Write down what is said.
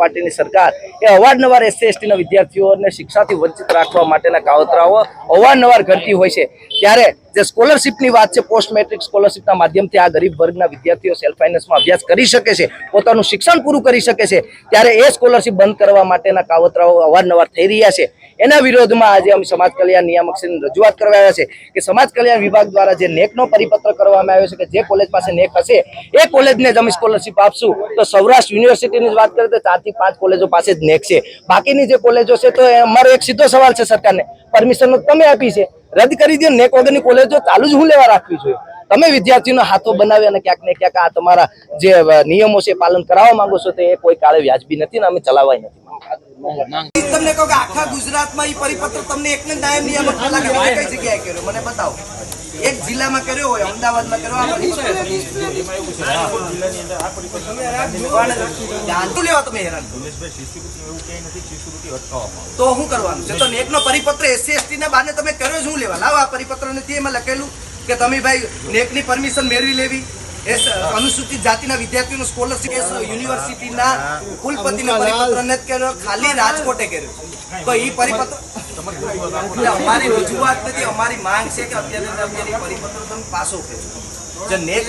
પાર્ટીની સરકાર એ અવારનવાર એસસી એસટીના વિદ્યાર્થીઓને શિક્ષાથી વંચિત રાખવા માટેના કાવતરાઓ અવારનવાર કરતી હોય છે. ત્યારે જે સ્કોલરશિપની વાત છે, પોસ્ટ મેટ્રિક સ્કોલરશિપના માધ્યમથી આ ગરીબ વર્ગના વિદ્યાર્થીઓ સેલ્ફ ફાઇનાન્સમાં અભ્યાસ કરી શકે છે, પોતાનું શિક્ષણ પૂરું કરી શકે છે, ત્યારે એ સ્કોલરશિપ બંધ કરવા માટેના કાવતરાઓ અવારનવાર થઈ રહ્યા છે. એના વિરોધમાં આજે અમે સમાજ કલ્યાણ નિયામક રજૂઆત કરવા આવ્યા છે કે સમાજ કલ્યાણ વિભાગ દ્વારા જે નેકનો પરિપત્ર કરવામાં આવ્યો છે કે જે કોલેજ પાસે નેક હશે, એ કોલેજને જ અમે સ્કોલરશિપ આપશું. તો સૌરાષ્ટ્ર યુનિવર્સિટીની વાત કરીએ તો ચારથી પાંચ કોલેજો પાસે જ નેક છે. બાકીની જે કોલેજો છે, તો અમારો એક સીધો સવાલ છે સરકારને. પરમિશન તમે આપી છે. રદ કરી દો નેક વગરની કોલેજો ચાલુ જ હું લેવા રાખવી જોઈએ તમે વિદ્યાર્થીઓનો હાથો બનાવી અને ક્યાંક ને ક્યાંક આ તમારા જે નિયમો છે પાલન કરાવવા માંગો છો તો કોઈ કાળે વ્યાજબી નથી ને અમે ચલાવાય નથી. તમને કહો કે આખા ગુજરાતમાં એ પરિપત્ર તમને એક નાયબ નિયામક કઈ જગ્યાએ કર્યો? મને બતાવો. એક જિલ્લામાં કર્યો હોય, અમદાવાદમાં કર્યો લેવા તમે હેરાન. તો શું કરવાનું? છે તો નેકનો પરિપત્ર એસસી લેવા લાવો આ પરિપત્ર નથી એમાં લખેલું કે તમે ભાઈ નેકની પરમિશન મેળવી લેવી. અનુસૂચિત જાતિના વિદ્યાર્થીઓનો સ્કોલરશીપ યુનિવર્સિટીના કુલપતિનો પરિપત્ર નથી કર્યો ખાલી રાજકોટે કર્યો. તો એ પરિપત્ર અમારી રજૂઆત નથી અમારી માંગ છે કે અત્યારે પરિપત્ર તમે ખેંચો જે નેક